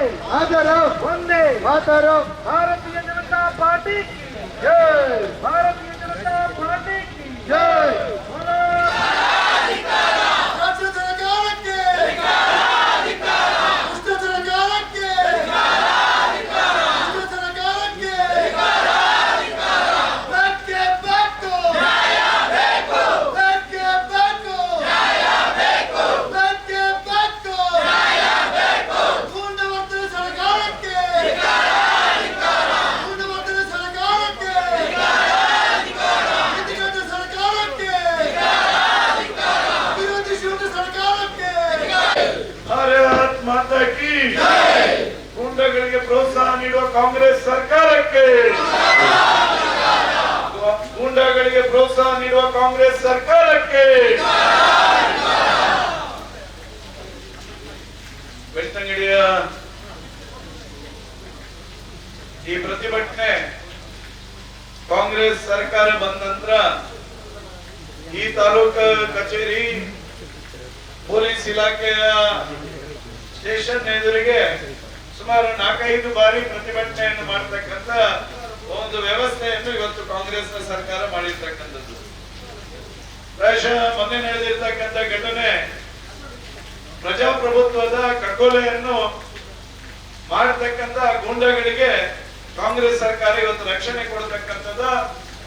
ಒಂದೇ ಹಾಜರು ಒಂದೇ ಮಾತಾರು ಭಾರತೀಯ ಜನತಾ ಪಾರ್ಟಿ ಕಿ ಜೈ ಭಾರತೀಯ ಜನತಾ ಪಾರ್ಟಿ ಕಿ ಕಾಂಗ್ರೆಸ್ ಸರ್ಕಾರಕ್ಕೆ. ಬೆಳ್ತಂಗಡಿಯ ಈ ಪ್ರತಿಭಟನೆ ಕಾಂಗ್ರೆಸ್ ಸರ್ಕಾರ ಬಂದ ನಂತರ ಈ ತಾಲೂಕು ಕಚೇರಿ ಪೊಲೀಸ್ ಇಲಾಖೆಯ ಸ್ಟೇಷನ್ ಎದುರಿಗೆ ಸುಮಾರು ನಾಲ್ಕೈದು ಬಾರಿ ಪ್ರತಿಭಟನೆಯನ್ನು ಮಾಡತಕ್ಕಂತ ಒಂದು ವ್ಯವಸ್ಥೆಯನ್ನು ಇವತ್ತು ಕಾಂಗ್ರೆಸ್ ಸರ್ಕಾರ ಮಾಡಿರ್ತಕ್ಕಂಥದ್ದು. ಪ್ರಾಯಶಃ ಮೊನ್ನೆ ನಡೆದಿರ್ತಕ್ಕಂತ ಘಟನೆ ಪ್ರಜಾಪ್ರಭುತ್ವದ ಕಗ್ಗೊಲೆಯನ್ನು ಮಾಡತಕ್ಕಂತ ಗೂಂಡಗಳಿಗೆ ಕಾಂಗ್ರೆಸ್ ಸರ್ಕಾರ ಇವತ್ತು ರಕ್ಷಣೆ ಕೊಡತಕ್ಕಂಥದ್ದು.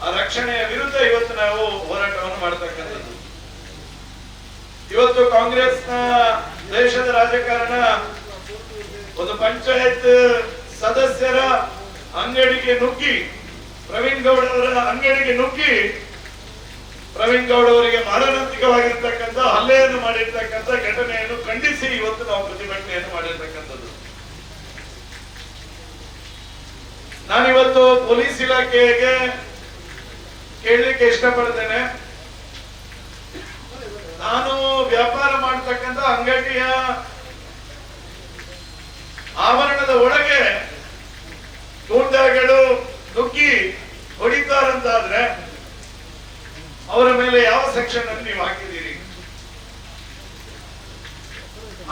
ಆ ರಕ್ಷಣೆಯ ವಿರುದ್ಧ ಇವತ್ತು ನಾವು ಹೋರಾಟವನ್ನು ಮಾಡತಕ್ಕಂಥದ್ದು. ಇವತ್ತು ಕಾಂಗ್ರೆಸ್ನ ದೇಶದ ರಾಜಕಾರಣ ಒಂದು ಪಂಚಾಯತ್ ಸದಸ್ಯರ ಅಂಗಡಿಗೆ ನುಗ್ಗಿ, ಪ್ರವೀಣ್ ಗೌಡ ಅವರ ಅಂಗಡಿಗೆ ನುಗ್ಗಿ ಪ್ರವೀಣ್ ಗೌಡ ಅವರಿಗೆ ಮಾರಣಾಂತಿಕವಾಗಿರ್ತಕ್ಕಂಥ ಹಲ್ಲೆಯನ್ನು ಮಾಡಿರ್ತಕ್ಕಂಥ ಘಟನೆಯನ್ನು ಖಂಡಿಸಿ ಇವತ್ತು ನಾವು ಪ್ರತಿಭಟನೆಯನ್ನು ಮಾಡಿರ್ತಕ್ಕಂಥದ್ದು. ನಾನಿವತ್ತು ಪೊಲೀಸ್ ಇಲಾಖೆಗೆ ಕೇಳಲಿಕ್ಕೆ ಇಷ್ಟಪಡ್ತೇನೆ. ನಾನು ವ್ಯಾಪಾರ ಮಾಡತಕ್ಕಂತ ಅಂಗಡಿಯ ಆವರಣದ ಒಳಗೆ ಗೂಂಡಾಗಳು ನುಗ್ಗಿ ಹೊಡಿತಾರಂತಾದ್ರೆ ಅವರ ಮೇಲೆ ಯಾವ ಸೆಕ್ಷನ್ ಅನ್ನು ನೀವು ಹಾಕಿದ್ದೀರಿ?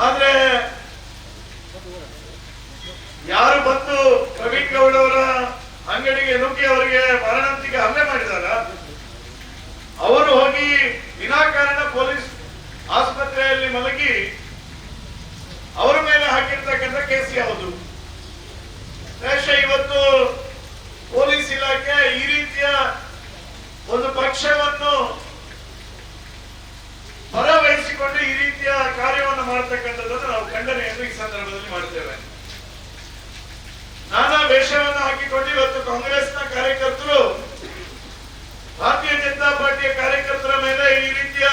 ಆದ್ರೆ, ಯಾರು ಬಂದು ಪ್ರವೀಣ್ ಗೌಡ ಅವರ ಅಂಗಡಿಗೆ ನುಗ್ಗಿ ಅವರಿಗೆ ಮರಣಾಂತಿಕ ಹಲ್ಲೆ ಮಾಡಿದಾರ? ಅವರು ಹೋಗಿ ವಿನಾಕಾರಣ ಪೊಲೀಸ್ ಆಸ್ಪತ್ರೆಯಲ್ಲಿ ಮಲಗಿ ಅವರ ಮೇಲೆ ಹಾಕಿರ್ತಕ್ಕಂಥ ಕೇಸ್ ಯಾವುದು ಬಹುಶಃ ಇವತ್ತು ಪೊಲೀಸ್ ಇಲಾಖೆ ಈ ರೀತಿಯ ಒಂದು ಪಕ್ಷವನ್ನು ಹೊರವಹಿಸಿಕೊಂಡು ಈ ರೀತಿಯ ಕಾರ್ಯವನ್ನು ಮಾಡತಕ್ಕಂಥದ್ದನ್ನು ನಾವು ಖಂಡನೆಯನ್ನು ಈ ಸಂದರ್ಭದಲ್ಲಿ ಮಾಡ್ತೇವೆ ನಾನಾ ವೇಷವನ್ನು ಹಾಕಿಕೊಂಡು ಇವತ್ತು ಕಾಂಗ್ರೆಸ್ನ ಕಾರ್ಯಕರ್ತರು ಭಾರತೀಯ ಜನತಾ ಪಾರ್ಟಿಯ ಕಾರ್ಯಕರ್ತರ ಮೇಲೆ ಈ ರೀತಿಯ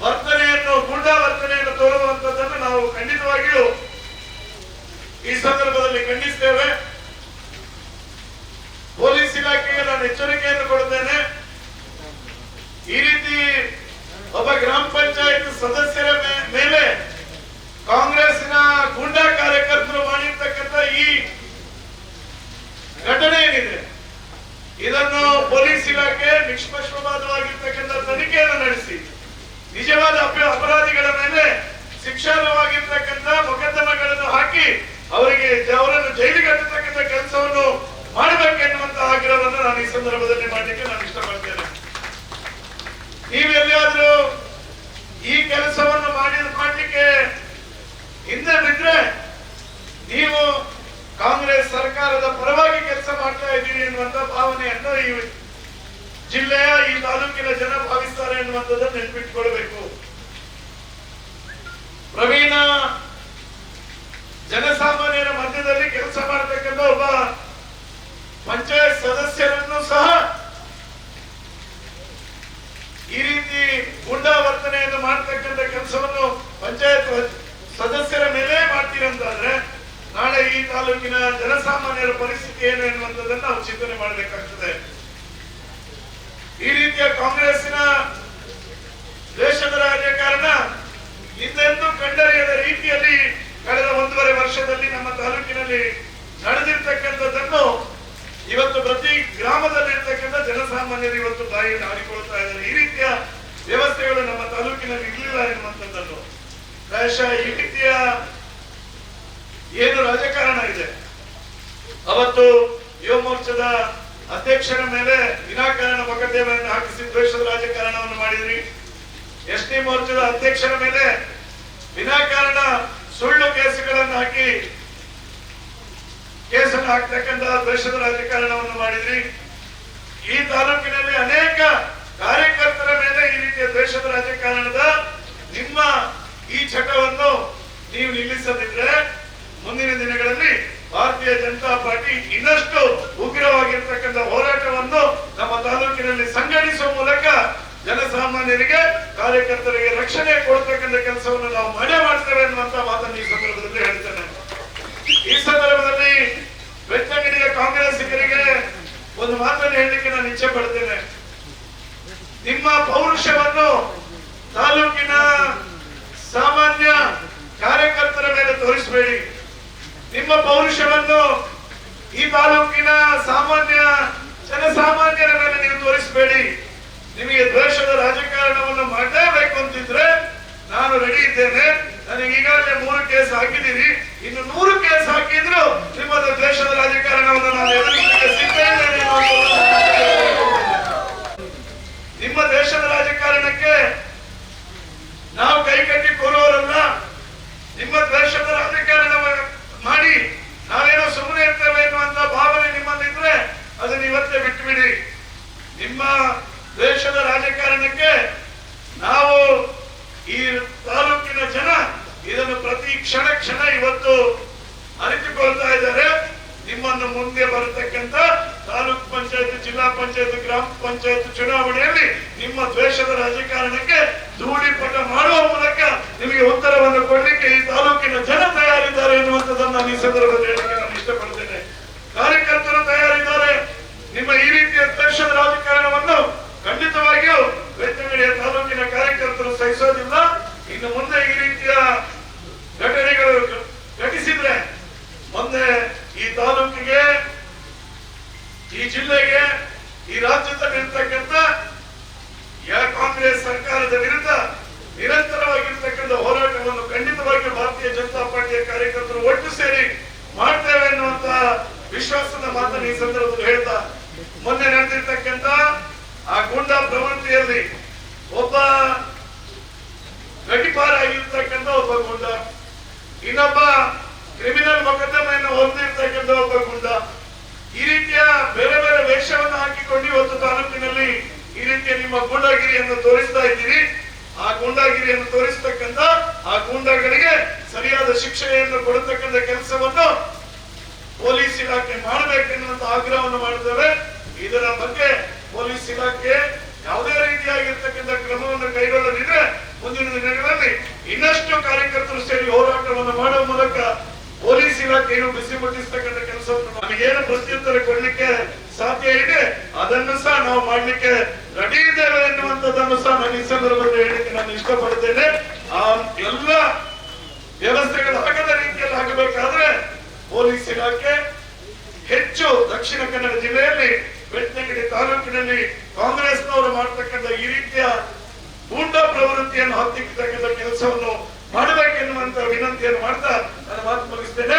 ವರ್ತನೆಯನ್ನು ಗೂಂಡಾ ವರ್ತನೆಯನ್ನು ತೋರುವಂತದ್ದನ್ನು ನಾವು ಖಂಡಿತವಾಗಿಯೂ ಈ ಸಂದರ್ಭದಲ್ಲಿ ಖಂಡಿಸ್ತೇವೆ ಪೊಲೀಸ್ ಇಲಾಖೆಗೆ ನಾನು ಎಚ್ಚರಿಕೆಯನ್ನು ಕೊಡುತ್ತೇನೆ ಈ ರೀತಿ ಒಬ್ಬ ಗ್ರಾಮ ಪಂಚಾಯತ್ ಸದಸ್ಯರ ಮೇ- ಮೇಲೆ ಕಾಂಗ್ರೆಸ್ನ ಗೂಂಡಾ ಕಾರ್ಯಕರ್ತರು ಮಾಡಿರ್ತಕ್ಕಂಥ ಈ ಘಟನೆ ಏನಿದೆ ಇದನ್ನು ಪೊಲೀಸ್ ಇಲಾಖೆ ನಿಷ್ಪಕ್ಷಪಾತವಾಗಿರ್ತಕ್ಕಂಥ ತನಿಖೆಯನ್ನು ನಡೆಸಿ ನಿಜವಾದ ಅಪ- ಅಪರಾಧಿಗಳ ಮೇಲೆ ಶಿಕ್ಷಾರ್ಹವಾಗಿರ್ತಕ್ಕಂಥ ಮೊಕದ್ದಮೆಗಳನ್ನು ಹಾಕಿ ಅವರಿಗೆ ಜ- ಅವರನ್ನು ಜೈಲಿಗೆ ಹತ್ತತಕ್ಕಂಥ ಕೆಲಸವನ್ನು ಮಾಡಬೇಕೆನ್ನುವಂತ ಆಗ್ರಹವನ್ನು ನಾನು ಈ ಸಂದರ್ಭದಲ್ಲಿ ಮಾಡಲಿಕ್ಕೆ ನಾನು ಇಷ್ಟಪಡ್ತೇನೆ. ನೀವೆಲ್ಲಾದ್ರೂ ಈ ಕೆಲಸವನ್ನು ಮಾಡಿ ಮಾಡಲಿಕ್ಕೆ ಹಿಂದೆ ಬಿಟ್ರೆ ನೀವು ಕಾಂಗ್ರೆಸ್ ಸರ್ಕಾರದ ಪರವಾಗಿ ಕೆಲಸ ಮಾಡ್ತಾ ಇದ್ದೀರಿ ಎನ್ನುವಂತ ಭಾವನೆಯನ್ನು ಈ ಜಿಲ್ಲೆಯ ಈ ತಾಲೂಕಿನ ಜನ ಭಾವಿಸ್ತಾರೆ ಎನ್ನುವಂಥದ್ದನ್ನು ನೆನ್ಪಿಟ್ಕೊಳ್ಬೇಕು. ಪ್ರವೀಣ ಜನಸಾಮಾನ್ಯರ ಮಧ್ಯದಲ್ಲಿ ಕೆಲಸ ಮಾಡತಕ್ಕಂಥ ಒಬ್ಬ ಪಂಚಾಯತ್ ಸಹ ಈ ರೀತಿ ಗುಂಡಾ ವರ್ತನೆಯನ್ನು ಮಾಡ್ತಕ್ಕಂಥ ಕೆಲಸವನ್ನು ಪಂಚಾಯತ್ ಸದಸ್ಯರ ಮೇಲೆ ಮಾಡ್ತೀರಂತಾದ್ರೆ ನಾಳೆ ಈ ತಾಲೂಕಿನ ಜನಸಾಮಾನ್ಯರ ಪರಿಸ್ಥಿತಿ ಏನು ಎನ್ನುವಂಥದ್ದನ್ನು ನಾವು ಚಿಂತನೆ ಮಾಡಬೇಕಾಗ್ತದೆ. ಈ ರೀತಿಯ ಕಾಂಗ್ರೆಸ್ಸಿನ ದೇಶದ ರಾಜಕಾರಣ ಹಿಂದೆಂದೂ ಕಂಡರಿಯದ ರೀತಿಯಲ್ಲಿ ಕಳೆದ ಒಂದೂವರೆ ವರ್ಷದಲ್ಲಿ ನಮ್ಮ ತಾಲೂಕಿನಲ್ಲಿ ನಡೆದಿರ್ತಕ್ಕಂಥದ್ದನ್ನು ಇವತ್ತು ಪ್ರತಿ ಗ್ರಾಮದಲ್ಲಿರ್ತಕ್ಕಂಥ ಜನಸಾಮಾನ್ಯರು ಇವತ್ತು ಬಾಯಿಯನ್ನು ಆಡಿಕೊಳ್ತಾ ಇದ್ದಾರೆ. ಈ ರೀತಿಯ ವ್ಯವಸ್ಥೆಗಳು ನಮ್ಮ ತಾಲೂಕಿನಲ್ಲಿ ಇರಲಿಲ್ಲ ಎನ್ನುವಂಥದ್ದನ್ನು ಪ್ರಾಯಶಃ ಈ ರೀತಿಯ ಏನು ರಾಜಕಾರಣ ಇದೆ. ಅವತ್ತು ಯುವ ಮೋರ್ಚಾದ ಅಧ್ಯಕ್ಷರ ಮೇಲೆ ವಿನಾಕಾರಣ ಮೊಕದ್ದಮೆಯನ್ನು ಹಾಕಿಸಿ ದ್ವೇಷದ ರಾಜಕಾರಣವನ್ನು ಮಾಡಿದ್ರಿ. ಎಸ್ ಟಿ ಮೋರ್ಚಾದ ಅಧ್ಯಕ್ಷರ ಮೇಲೆ ವಿನಾಕಾರಣ ಸುಳ್ಳು ಕೇಸುಗಳನ್ನು ಹಾಕಿ ಕೇಸನ್ನು ಹಾಕ್ತಕ್ಕಂತಹ ದ್ವೇಷದ ರಾಜಕಾರಣವನ್ನು ಮಾಡಿದ್ರಿ. ಈ ತಾಲೂಕಿನಲ್ಲಿ ಅನೇಕ ಕಾರ್ಯಕರ್ತರ ಮೇಲೆ ಈ ರೀತಿಯ ದ್ವೇಷದ ರಾಜಕಾರಣದ ನಿಮ್ಮ ಈ ಚಟವನ್ನು ನೀವು ನಿಲ್ಲಿಸದಿದ್ರೆ ಮುಂದಿನ ದಿನಗಳಲ್ಲಿ ಭಾರತೀಯ ಜನತಾ ಪಾರ್ಟಿ ಇನ್ನಷ್ಟು ಉಗ್ರವಾಗಿರ್ತಕ್ಕಂಥ ಹೋರಾಟವನ್ನು ನಮ್ಮ ತಾಲೂಕಿನಲ್ಲಿ ಸಂಘಟಿಸುವ ಮೂಲಕ ಜನಸಾಮಾನ್ಯರಿಗೆ, ಕಾರ್ಯಕರ್ತರಿಗೆ ರಕ್ಷಣೆ ಕೊಡ್ತಕ್ಕಂಥ ಕೆಲಸವನ್ನು ನಾವು ಮನೆ ಮಾಡ್ತೇವೆ ಅನ್ನುವಂತ ಮಾತನ್ನು ಈ ಸಂದರ್ಭದಲ್ಲಿ ಹೇಳ್ತೇನೆ. ಈ ಸಂದರ್ಭದಲ್ಲಿ ರತ್ನಗಿರಿಯ ಕಾಂಗ್ರೆಸ್ಸಿಗರಿಗೆ ಒಂದು ಮಾತನ್ನು ಹೇಳಲಿಕ್ಕೆ ನಾನು ಇಚ್ಛೆ ಪಡ್ತೇನೆ. ನಿಮ್ಮ ಪೌರುಷವನ್ನು ತಾಲೂಕಿನ ಸಾಮಾನ್ಯ ಕಾರ್ಯಕರ್ತರ ಮೇಲೆ ತೋರಿಸಬೇಡಿ. ನಿಮ್ಮ ಪೌರುಷವನ್ನು ಈ ತಾಲೂಕಿನ ಸಾಮಾನ್ಯ ಜನಸಾಮಾನ್ಯರ ಮೇಲೆ ನೀವು ತೋರಿಸಬೇಡಿ. ನಿಮಗೆ ದ್ವೇಷದ ರಾಜಕಾರಣವನ್ನು ಮಾಡಲೇಬೇಕು ಅಂತಿದ್ರೆ ನಾನು ರೆಡಿ ಇದ್ದೇನೆ. ನನಗೆ ಈಗಾಗಲೇ ಮೂರು ಕೇಸ್ ಹಾಕಿದ್ದೀರಿ ಇನ್ನು ನೂರು ಕೇಸ್ ಹಾಕಿದ್ರು ನಿಮ್ಮದು ದ್ವೇಷದ ರಾಜಕಾರಣವನ್ನು ನಾನು ಎದುರಿಸಲಿಕ್ಕೆ ಸಿದ್ಧ ಇದ್ದೇನೆ ಅನ್ನುವಂಥದ್ದು. ನಿಮ್ಮ ದೇಶದ ರಾಜಕಾರಣಕ್ಕೆ ನಾವು ಕೈ ಕಟ್ಟಿ ಕೂರುವವರಲ್ಲ ನಿಮ್ಮ ದ್ವೇಷದ ರಾಜಕಾರಣ ಮಾಡಿ ನಾವೇನೋ ಸುಮ್ಮನೆ ಇರ್ತೇವೆ ಎನ್ನುವಂತ ಭಾವನೆ ನಿಮ್ಮಲ್ಲಿದ್ರೆ ಅದನ್ನ ಇವತ್ತೇ ಬಿಟ್ಟುಬಿಡಿ ನಿಮ್ಮ ದೇಶದ ರಾಜಕಾರಣಕ್ಕೆ ನಾವು ಈ ತಾಲೂಕಿನ ಜನ ಇದನ್ನು ಪ್ರತಿ ಕ್ಷಣ ಕ್ಷಣ ಇವತ್ತು ಅರಿತುಕೊಳ್ತಾ ಇದ್ದಾರೆ. ನಿಮ್ಮನ್ನು ಮುಂದೆ ಬರತಕ್ಕಂತ ತಾಲೂಕ್ ಪಂಚಾಯತ್, ಜಿಲ್ಲಾ ಪಂಚಾಯತ್, ಗ್ರಾಮ ಪಂಚಾಯತ್ ಚುನಾವಣೆಯಲ್ಲಿ ನಿಮ್ಮ ದ್ವೇಷದ ರಾಜಕಾರಣಕ್ಕೆ ಧೂಳಿಪಟ ಮಾಡುವ ಮೂಲಕ ನಿಮಗೆ ಉತ್ತರವನ್ನು ಕೊಡಲಿಕ್ಕೆ ಈ ತಾಲೂಕಿನ ಜನ ತಯಾರಿದ್ದಾರೆ ಎನ್ನುವಂಥದ್ದನ್ನು ನಾನು ಈ ಸಂದರ್ಭದಲ್ಲಿ ಹೇಳಲಿಕ್ಕೆ ನಾನು ಇಷ್ಟಪಡ್ತೇನೆ ಕಾರ್ಯಕರ್ತರು ತಯಾರಿದ್ದಾರೆ ನಿಮ್ಮ ಈ ರೀತಿಯ ದ್ವೇಷದ ರಾಜಕಾರಣವನ್ನು ಖಂಡಿತವಾಗಿಯೂ ಬೆಳ್ತಂಗಡಿಯ ತಾಲೂಕಿನ ಕಾರ್ಯಕರ್ತರು ಸಹಿಸೋದಿಲ್ಲ ಇನ್ನು ಮುಂದೆ ಈ ರೀತಿಯ ಘಟನೆಗಳು ಘಟಿಸಿದ್ರೆ ಮುಂದೆ ಈ ತಾಲೂಕಿಗೆ ಈ ಜಿಲ್ಲೆಗೆ, ಈ ರಾಜ್ಯದಲ್ಲಿರ್ತಕ್ಕಂಥ ಕಾಂಗ್ರೆಸ್ ಸರ್ಕಾರದ ವಿರುದ್ಧ ನಿರಂತರವಾಗಿರ್ತಕ್ಕಂಥ ಹೋರಾಟವನ್ನು ಖಂಡಿತವಾಗಿ ಭಾರತೀಯ ಜನತಾ ಪಾರ್ಟಿಯ ಕಾರ್ಯಕರ್ತರು ಒಟ್ಟು ಸೇರಿ ಮಾಡ್ತೇವೆ ಅನ್ನುವಂತ ವಿಶ್ವಾಸದ ಮಾತನ್ನು ಈ ಸಂದರ್ಭದಲ್ಲಿ ಹೇಳ್ತಾ ಮೊನ್ನೆ ನಡೆದಿರ್ತಕ್ಕಂಥ ಆ ಗೂಂಡಾ ಪ್ರವೃತ್ತಿಯಲ್ಲಿ ಒಬ್ಬ ಗಡಿಪಾರಾಗಿರ್ತಕ್ಕಂಥ ಒಬ್ಬ ಗುಂಡ, ಇನ್ನೊಬ್ಬ ಕ್ರಿಮಿನಲ್ ಮೊಕದ್ದಮೆಯನ್ನು ಹೊಂದಿರ್ತಕ್ಕಂಥ ಒಬ್ಬ ಗುಂಡ. ಈ ರೀತಿಯ ಬೇರೆ ಬೇರೆ ವೇಷವನ್ನು ಹಾಕಿಕೊಂಡು ಇವತ್ತು ತಾಲೂಕಿನಲ್ಲಿ ಈ ರೀತಿಯ ನಿಮ್ಮ ಗೂಂಡಾಗಿರಿಯನ್ನು ತೋರಿಸ್ತಾ ಇದ್ದೀರಿ. ಆ ಗೂಂಡಾಗಿರಿಯನ್ನು ತೋರಿಸತಕ್ಕಂತ ಆ ಗೂಂಡಾಗಳಿಗೆ ಸರಿಯಾದ ಶಿಕ್ಷೆಯನ್ನು ಕೊಡತಕ್ಕಂಥ ಕೆಲಸವನ್ನು ಪೊಲೀಸ್ ಇಲಾಖೆ ಮಾಡಬೇಕೆನ್ನುವಂತ ಆಗ್ರಹವನ್ನು ಮಾಡುತ್ತಾರೆ ಇದರ ಬಗ್ಗೆ ಪೊಲೀಸ್ ಇಲಾಖೆ ಯಾವುದೇ ರೀತಿಯಾಗಿರ್ತಕ್ಕಂಥ ಕ್ರಮವನ್ನು ಕೈಗೊಳ್ಳದಿದ್ರೆ ಮುಂದಿನ ದಿನಗಳಲ್ಲಿ ಇನ್ನಷ್ಟು ಕಾರ್ಯಕರ್ತರು ಸೇರಿ ಹೋರಾಟವನ್ನು ಮಾಡುವ ಮೂಲಕ ಪೊಲೀಸ್ ಇಲಾಖೆಯನ್ನು ಬಿಸಿ ಮುಟ್ಟಿಸ್ತಕ್ಕಂಥ ಕೆಲಸವನ್ನು ನಮಗೇನು ಪ್ರತ್ಯುತ್ತರ ಕೊಡ್ಲಿಕ್ಕೆ ಸಾಧ್ಯ ಇದೆ? ಅದನ್ನು ಸಹ ನಾವು ಮಾಡ್ಲಿಕ್ಕೆ ರೆಡಿ ಇದ್ದೇವೆ ಎನ್ನುವಂಥದ್ದನ್ನು ಸಹ ನಾನು ಈ ಸಂದರ್ಭದಲ್ಲಿ ಹೇಳಲಿಕ್ಕೆ ನಾನು ಇಷ್ಟಪಡ್ತೇನೆ ಆ ಎಲ್ಲ ವ್ಯವಸ್ಥೆಗಳು ಆಗದ ರೀತಿಯಲ್ಲಿ ಆಗಬೇಕಾದ್ರೆ ಪೊಲೀಸ್ ಇಲಾಖೆ, ಹೆಚ್ಚು ದಕ್ಷಿಣ ಕನ್ನಡ ಜಿಲ್ಲೆಯಲ್ಲಿ, ಬೆಳ್ತಂಗಡಿ ತಾಲೂಕಿನಲ್ಲಿ ಕಾಂಗ್ರೆಸ್ನವರು ಮಾಡ್ತಕ್ಕಂಥ ಈ ರೀತಿಯ ಗೂಂಡಾ ಪ್ರವೃತ್ತಿಯನ್ನು ಹತ್ತಿಕ್ಕತಕ್ಕಂಥ ಕೆಲಸವನ್ನು ಮಾಡಬೇಕೆನ್ನುವಂತ ವಿನಂತಿಯನ್ನು ಮಾಡ್ತಾ ನಾನು ಮಾತು ಮುಗಿಸ್ತೇನೆ